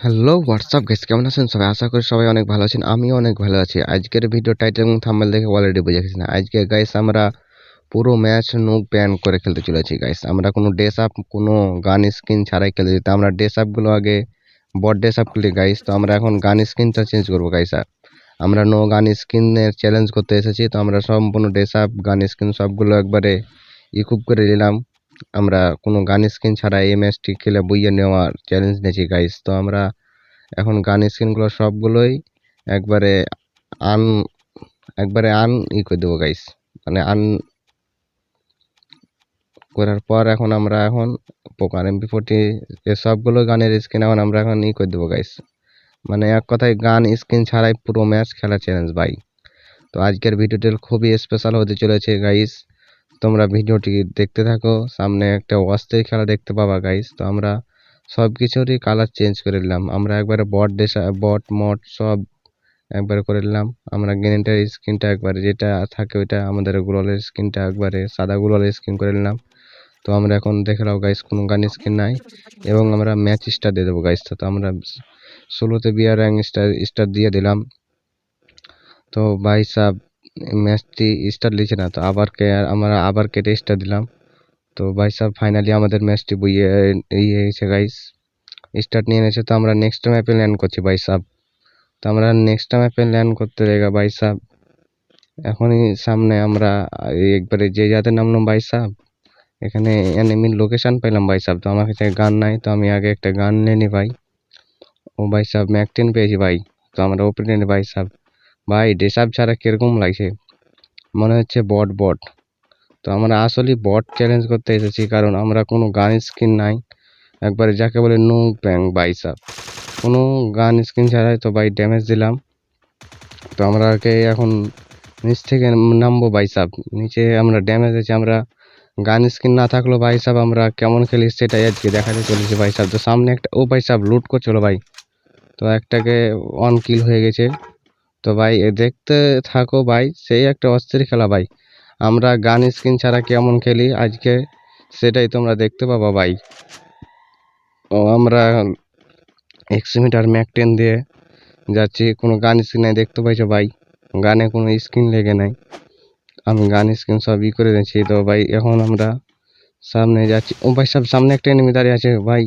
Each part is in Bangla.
হ্যালো হোয়াটসঅ্যাপ গেস কেমন আছেন সবাই? আশা করি সবাই অনেক ভালো আছেন। আমিও অনেক ভালো আছি। আজকের ভিডিও টাইটেল এবং থাম্বেল দেখে অলরেডি বুঝে গেছি না আজকে গাইস আমরা পুরো ম্যাচ নুক ব্যান করে খেলতে চলেছি গাইস আমরা কোনো ড্রেস আপ কোনো গান স্কিন ছাড়াই খেলতে যেতাম আমরা ড্রেস আপগুলো আগে বড ড্রেস আপ খুলি গাইস তো আমরা এখন গান স্কিনটা চেঞ্জ করব গাইস আমরা নো গান স্কিনের চ্যালেঞ্জ করতে এসেছি। তো আমরা সম্পূর্ণ ড্রেস আপ গান স্কিন সবগুলো একবারে ইকুপ করে নিলাম। আমরা কোনো গান স্ক্রিন ছাড়া এই ম্যাচটি খেলে বইয়ে নেওয়ার চ্যালেঞ্জ নিয়েছি গাইস তো আমরা এখন গান স্ক্রিনগুলো সবগুলোই একবারে আন একবারে আন ই করে দেবো গাইস মানে আন করার পর এখন আমরা এখন পোকার এমপি ফোর্টি সবগুলো গানের স্ক্রিন এখন আমরা এখন ই করে দেবো গাইস মানে এক কথায় গান স্ক্রিন ছাড়াই পুরো ম্যাচ খেলা চ্যালেঞ্জ ভাই। তো আজকের ভিডিওটি খুবই স্পেশাল হতে চলেছে গাইস তোমরা ভিডিওটি দেখতে থাকো। সামনে একটা অস্থায়ী খেলা দেখতে পাবা গাইস তো আমরা সব কিছুরই কালার চেঞ্জ করে নিলাম। আমরা একবারে বট দেশা বট মট সব একবারে করে নিলাম। আমরা গ্রেনেটের স্ক্রিনটা একবারে যেটা থাকে ওইটা আমাদের গুলালের স্ক্রিনটা একবারে সাদা গুলালের স্ক্রিন করে নিলাম। তো আমরা এখন দেখে নাও গাইস কোনো গান স্ক্রিন নাই। এবং আমরা ম্যাচ স্টার দিয়ে দেবো গাইস তো আমরা ষোলোতে বিয়ার র্যাঙ্ক স্টার স্টার দিয়ে দিলাম। তো ভাই সাহ ম্যাচটি স্টার লিখছে না, তো আবার কে, আমরা আবার কেটে স্টার দিলাম। তো ভাই সাহ ফাইনালি আমাদের ম্যাচটি বইয়ে ইয়ে হয়েছে গাইস স্টার্ট নিয়ে এনেছে তো আমরা নেক্সট ম্যাপে ল্যান্ড করছি ভাই সাহ তো আমরা নেক্সট ম্যাপে ল্যান্ড করতে লেগা ভাই সাহ এখনই সামনে আমরা একবারে যে যাতে নামলাম ভাই সাহ এখানে এনিমির লোকেশান পেলাম ভাই সাহ তো আমার কাছে গান নাই, তো আমি আগে একটা গান নিয়ে নিই ভাই। ও ভাই সাহ ম্যাকটেন পেয়েছি ভাই। তো আমরা ওপেনে নিই ভাই সাহ ভাই ডেসাপ ছাড়া কীরকম লাগছে? মনে হচ্ছে বট বট। তো আমরা আসলে বট চ্যালেঞ্জ করতে এসেছি, কারণ আমরা কোনো গান স্কিন নাই। একবারে যাকে বলে নো ব্যাং বাইসাপ কোনো গান স্কিন ছাড়াই তো বাই ড্যামেজ দিলাম। তো আমরা আগে এখন নিচ থেকে নামবো বাইসাপ নিচে আমরা ড্যামেজ আছে আমরা গান স্কিন না থাকলেও বাইসাপ আমরা কেমন খেলি সেটাই আজকে দেখাতে চলেছি বাইসাপ তো সামনে একটা, ও বাইসাপ লুট করছিল ভাই। তো একটাকে অন কিল হয়ে গেছে। তো ভাই দেখতে থাকো ভাই সেই একটা অস্থির খেলা ভাই। আমরা গান স্ক্রিন ছাড়া কেমন খেলি আজকে সেটাই তোমরা দেখতে পাবা ভাই। ও আমরা একশো মিটার ম্যাক টেন দিয়ে যাচ্ছি কোনো গান স্ক্রিন নাই দেখতে পাইছো ভাই? গানে কোনো স্ক্রিন লেগে নাই। আমি গান স্ক্রিন সব ই করে দিয়েছি তো ভাই এখন আমরা সামনে যাচ্ছি। ও ভাই সব সামনে একটা এনিমি দাঁড়িয়ে আছে ভাই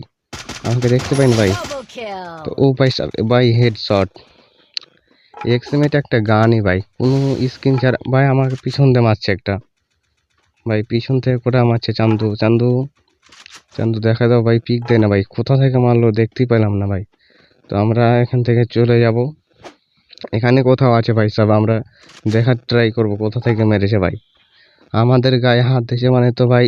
আমাকে দেখতে পাইনি ভাই? তো ও ভাই সব ভাই হেড শট এক্সএমএট একটা গানই ভাই। কোনো স্ক্রিন ছাড়া ভাই, আমার পিছন দিয়ে মারছে একটা। ভাই, পিছন থেকে কোটা মারছে চান্দু। চান্দু চান্দু দেখা দাও ভাই পিক দেয় না ভাই। কোথা থেকে মারলো দেখতেই পেলাম না ভাই। তো আমরা এখান থেকে চলে যাব। এখানে কোথাও আছে ভাই সব, আমরা দেখার ট্রাই করব কোথা থেকে মেরেছে ভাই। আমাদের গায়ে হাত দিয়েছে মানে তো ভাই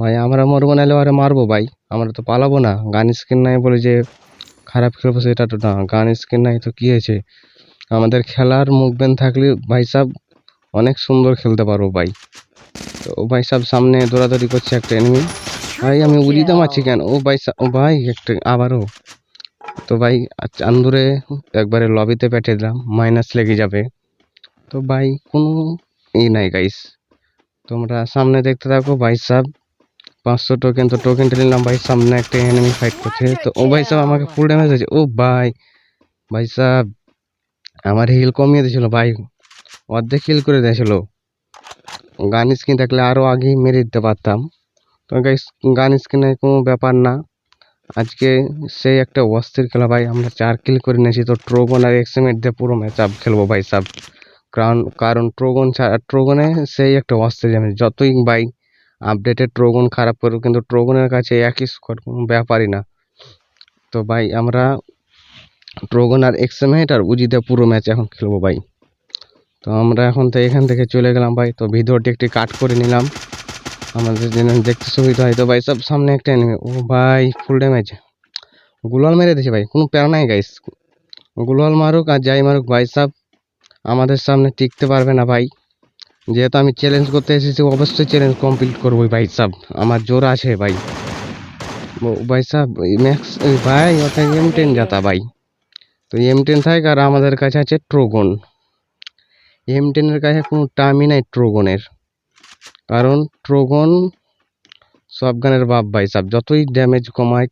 ভাই, আমরা মরবো নাহলে আরে মারবো ভাই। আমরা তো পালাবো না। গান স্ক্রিন নাই বলে যে খারাপ খেলব সেটা তো না। গান স্ক্রিন নাই তো কী হয়েছে? আমাদের খেলার মুভমেন্ট থাকলে ভাই সাহ অনেক সুন্দর খেলতে পারব ভাই। তো ও ভাই সাহ সামনে দৌড়াদৌড়ি করছে একটা এনিমি ভাই আমি উড়িতে মারছি কেন? ও ভাই ও ভাই একটা আবারও। তো ভাই চান্দুরে একবারে লবিতে পেটে দিলাম মাইনাস লেগে যাবে। তো ভাই কোনো ই নাই গাইস তোমরা সামনে দেখতে থাকো ভাই সাহ পাঁচশো টোকেন তো টোকেনটা নিলাম ভাই সামনে একটা এনিমি ফাইট করছে। তো ও ভাই সাহেব আমাকে ফুল ড্যামেজ হয়েছে। ও ভাই ভাই সাহেব আমার হিল কমিয়ে দিয়েছিল, ভাই। অর্ধেক হিল করে দিয়েছিল। গান স্কিন থাকলে আরও আগেই মেরে দিতে পারতাম। তো গান স্কিনে কোনো ব্যাপার না। আজকে সেই একটা অস্থির খেলা, ভাই। আমরা চার কিল করে নিয়েছি। তো ট্রোগন আর এক্সএমএট দিয়ে পুরো ম্যাচ আপ খেলব, ভাই সাব। কারণ কারণ ট্রোগন ছাড়া ট্রোগনে সেই একটা অস্থির আমি যতই ভাই আপডেটে ট্রোগন খারাপ করুক, কিন্তু ট্রোগনের কাছে একই স্কোর কোনো ব্যাপারই না। তো ভাই, আমরা ট্রোগন আর এক্সএমএট আর উজিতে পুরো ম্যাচ এখন খেলব ভাই। তো আমরা এখন তো এখান থেকে চলে গেলাম ভাই। তো ভিডিওটি একটি কাট করে নিলাম। আমাদের যেন দেখতে সুবিধা হয় তো ভাই সব সামনে একটা এনিমি ও ভাই ফুল ড্যামেজ গুলাল মেরে দিয়েছে ভাই, কোনো প্যারা নাই গাইস গুলাল মারুক আর যাই মারুক ভাই সাহ আমাদের সামনে টিকতে পারবে না ভাই। যেহেতু আমি চ্যালেঞ্জ করতে এসেছি, অবশ্যই চ্যালেঞ্জ কমপ্লিট করবোই ভাই সাহ আমার জোর আছে ভাই। ভাই সাহ ম্যাক্স ভাই, ওটা এম টেন যাতা ভাই। তো এম টেন থাকে আর আমাদের কাছে আছে ট্রোগন এম টেনের কাছে কোনো টার্মই নাই ট্রোগনের কারণ ট্রোগন সব গানের বাপ ভাই সাহ যতই ড্যামেজ কমায়,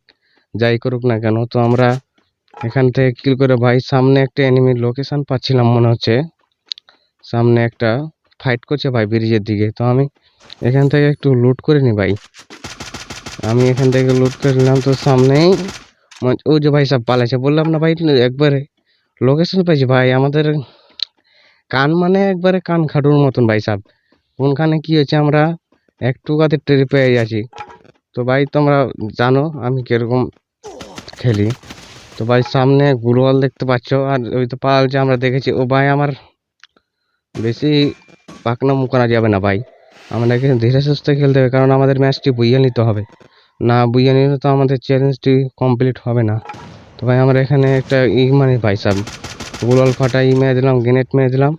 যাই করুক না কেন, তো আমরা এখান থেকে কিল করে ভাই, সামনে একটা এনিমির লোকেশান পাচ্ছিলাম মনে হচ্ছে। সামনে একটা ফাইট করছে ভাই ব্রিজের দিকে, তো আমি এখান থেকে একটু লুট করে নি ভাই। আমি এখান থেকে লুট করে নিলাম, তো সামনেই ওই যে ভাই সব পালাইছে, বললাম না ভাই একবারে লোকেশন পাইছি ভাই, আমাদের কান মানে একবারে কান খাটুর মতন ভাই সাহেব কোনখানে কি হয়েছে আমরা একটু কাতে টের পেয়ে আছি। তো ভাই, তোমরা জানো আমি কীরকম খেলি। তো ভাই, সামনে গুলওয়াল দেখতে পাচ্ছ, আর ওই তো পাল যে আমরা দেখেছি, ও ভাই আমার বেশি পাকনা মুখানা যাবে না ভাই। আমাদেরকে ধীরে সুস্থে খেলতে হবে, কারণ আমাদের ম্যাচটি বইয়ে নিতে হবে। না বুঝে নিলে তো আমাদের চ্যালেঞ্জটি কমপ্লিট হবে না। তো ভাই, আমরা এখানে একটা ই মানে ভাই সাহেব গুলওয়াল ফাটা ই মেরে দিলাম গ্রেনেড মেরে দিলাম।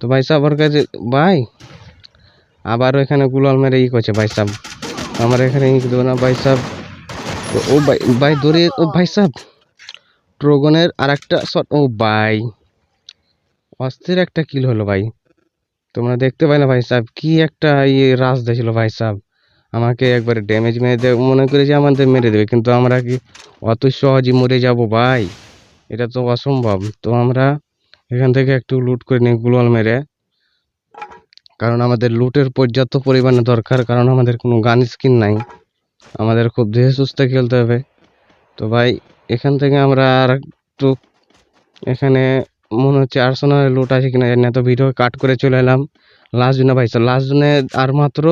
তো ভাই সাহেব ওর কাছে, ভাই, আবারও এখানে গুলাল মেরে ই করছে ভাই সাহেব আমার এখানে ই দেবো না ভাই সাহেব তো ও ভাই ভাই দৌড়ে ও ভাই সাহেব ড্রগনের আর একটা শট ও ভাই, অস্থির একটা কিল হলো ভাই। তোমরা দেখতে পাই না ভাই সাহেব কি একটা ইয়ে রাস দিয়েছিল ভাই সাহেব আমাকে একবারে ড্যামেজ মেরে দেবে। মনে করে যে আমাদের মেরে দেবে, কিন্তু আমরা কি অত সহজে মরে যাব ভাই? এটা তো অসম্ভব। তো আমরা এখান থেকে একটু লুট করে নিই, গুলাল মেরে। কারণ আমাদের লুটের পর্যাপ্ত পরিমাণে দরকার, কারণ আমাদের কোনো গান স্কিন নাই। আমাদের খুব ধীরে সুস্থে খেলতে হবে। তো ভাই, এখান থেকে আমরা আর একটু এখানে মনে হচ্ছে আর্সেনালের লুট আছে কিনা জানি না, তো ভিডিও কাট করে চলে এলাম। লাস্ট জুনে ভাই লাস্ট জুনে আর মাত্র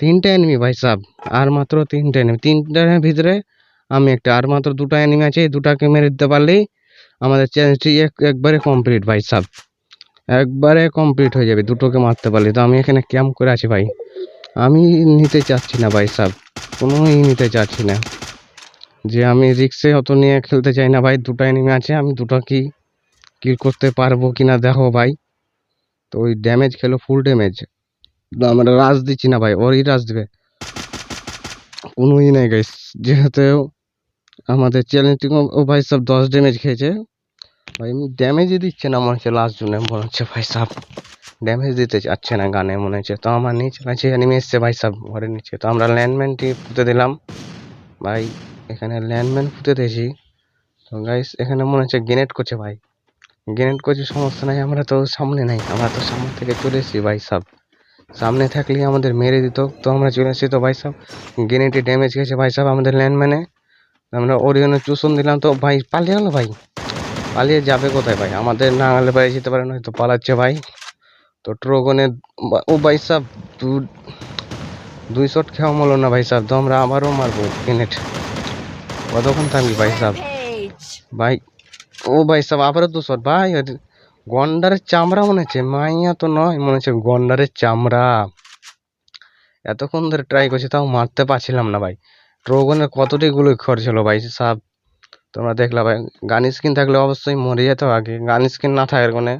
তিনটা এনিমি ভাই সাব, আর মাত্র তিনটা এনিমি তিনটার ভিতরে আমি একটা, আর মাত্র দুটো এনিমি আছে, এই দুটাকে মেরে দিতে পারলেই আমাদের চ্যালেঞ্জটি একবারে কমপ্লিট ভাই সাব। একবারে কমপ্লিট হয়ে যাবে, দুটোকে মারতে পারলে। তো আমি এখানে ক্যাম্প করে আছি ভাই। আমি নিতে চাচ্ছি না ভাই সাব, কোনোই নিতে চাচ্ছি না। যে আমি রিক্সে অত নিয়ে খেলতে চাই না ভাই, দুটো এনিমি আছে, আমি দুটো কি কিল করতে পারব কিনা দেখো ভাই। তো ওই ড্যামেজ খেলো ফুল ড্যামেজ আমরা রাজ দিচ্ছি না ভাই, ওরই রাজ দেবে। কোনোই নেই গাইস যেহেতু আমাদের চ্যালেঞ্জটি ও ভাই সব দশ ড্যামেজ খেয়েছে। ভাই ড্যামেজই দিচ্ছে না, মনে হচ্ছে লাস্ট জুনে মনে হচ্ছে ভাই সাহেব ড্যামেজ দিতে চাচ্ছে না গানে, মনে হচ্ছে। তো আমার নিচে কাছে নেমে এসছে ভাই সাহেব ঘরের নিচে। তো আমরা ল্যান্ডম্যানটি পুঁতে দিলাম। ভাই, এখানে ল্যান্ডম্যান পুঁতে দিয়েছি। তো গাইস এখানে মনে হচ্ছে গ্রেনেড করছে ভাই। গ্রেনেড করছে সমস্যা নাই, আমরা তো সামনে নাই, আমরা তো সামনে থেকে চলে এসেছি ভাই সাহেব সামনে থাকলে আমাদের মেরে দিত। তো আমরা চলে এসেছি তো ভাই সাহেব গ্রেনেডে ড্যামেজ গেছে ভাই সাহেব আমাদের ল্যান্ডম্যানে। আমরা ওরিয়নে চুষণ দিলাম তো ভাই পালিয়ে গেলো ভাই। পালিয়ে যাবে কোথায় ভাই? আমাদের না হলে বাড়ি যেতে পারে নয়তো পালাচ্ছে ভাই। তো ট্রোগনে ও ভাই সাহেব দু দুই শট খেওয়া মলো না ভাই সাহেব তো আমরা আবারও মারবো গ্রেনেড। কতক্ষণ থাকবি ভাই সাহেব ভাই ও ভাই সাহেব আবারও দু শট ভাই গন্ডারের চামড়া মনে হচ্ছে? মাইয়া তো নয়, মনে হচ্ছে গন্ডারের চামড়া। এতক্ষণ ধরে ট্রাই করছি, তাও মারতে পারছিলাম না ভাই। ট্রোগনের কতটি গুলো খরচ হলো ভাই সাহেব তোমরা দেখলা ভাই। গান স্কিন থাকলে অবশ্যই মরে যেত আগে। গান স্কিন না থাকার কোনে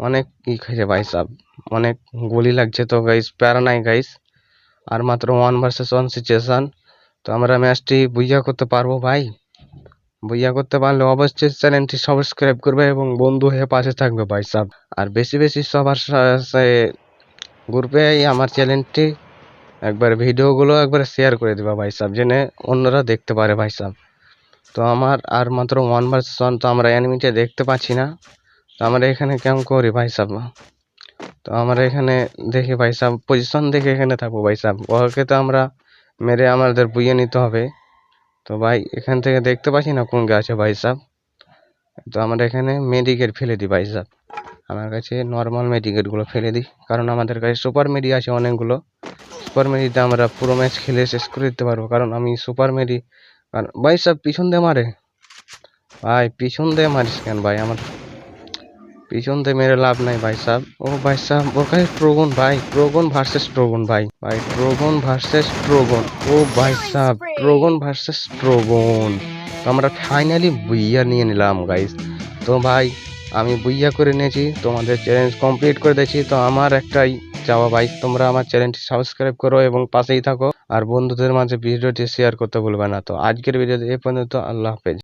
অনেক ই খাইছে ভাই সাহেব অনেক গুলি লাগছে তো গাইস প্যারা নাই গাইস আর মাত্র ওয়ান ভার্সেস ওয়ান সিচুয়েশন তো আমরা ম্যাচটি বুঝিয়া করতে পারব ভাই। বুঝিয়া করতে পারলে অবশ্যই চ্যানেলটি সাবস্ক্রাইব করবে এবং বন্ধু হয়ে পাশে থাকবে, ভাই সাহেব আর বেশি বেশি সবার গ্রুপে আমার চ্যানেলটি। একবার ভিডিওগুলো একবার শেয়ার করে দেবা, ভাই সাহেব জেনে অন্যরা দেখতে পারে, ভাই সাহেব তো আমার আর মাত্র ওয়ান ভার্সেস ওয়ান তো আমরা এনিমিটা দেখতে পাচ্ছি না। তো আমরা এখানে কেমন করি, ভাই সাহেব তো আমরা এখানে দেখি, ভাই সাহেব পজিশন দেখে এখানে থাকব, ভাই সাহেব ওকে তো আমরা মেরে আমাদের বুঝিয়ে নিতে হবে। তো ভাই, এখান থেকে দেখতে পাচ্ছি না কোন গাছে ভাই সাহ তো আমরা এখানে মেডিকেট ফেলে দিই ভাই সাহ আমার কাছে নর্মাল মেডিকেটগুলো ফেলে দিই, কারণ আমাদের কাছে সুপার মেডি আছে অনেকগুলো। সুপার মেডিতে আমরা পুরো ম্যাচ খেলে শেষ করে দিতে পারব, কারণ আমি সুপার মেডি কারণ ভাই সাহ পিছন দিয়ে মারে। ভাই, পিছন দিয়ে মারিস কেন ভাই? আমার পিছন দিয়ে মেরে লাভ নাই ভাই সাহেব। ও ভাই সাহেব, ওর কাছে ট্রোগন ভাই ট্রোগন ভার্সেস ট্রোগন ভাই। ভাই ট্রোগন ভার্সেস ট্রোগন ও ভাই সাহেব ট্রোগন ভার্সেস ট্রোগন তো আমরা ফাইনালি বুইয়া নিয়ে নিলাম গাইস তো ভাই, আমি বুইয়া করে নিয়েছি, তোমাদের চ্যালেঞ্জ কমপ্লিট করে দিয়েছি। তো আমার একটাই চাওয়া ভাই, তোমরা আমার চ্যানেলটি সাবস্ক্রাইব করো এবং পাশেই থাকো। আর বন্ধুদের মাঝে ভিডিওটি শেয়ার করতে ভুলবে না। তো আজকের ভিডিওতে এ পর্যন্ত, আল্লাহ হাফেজ।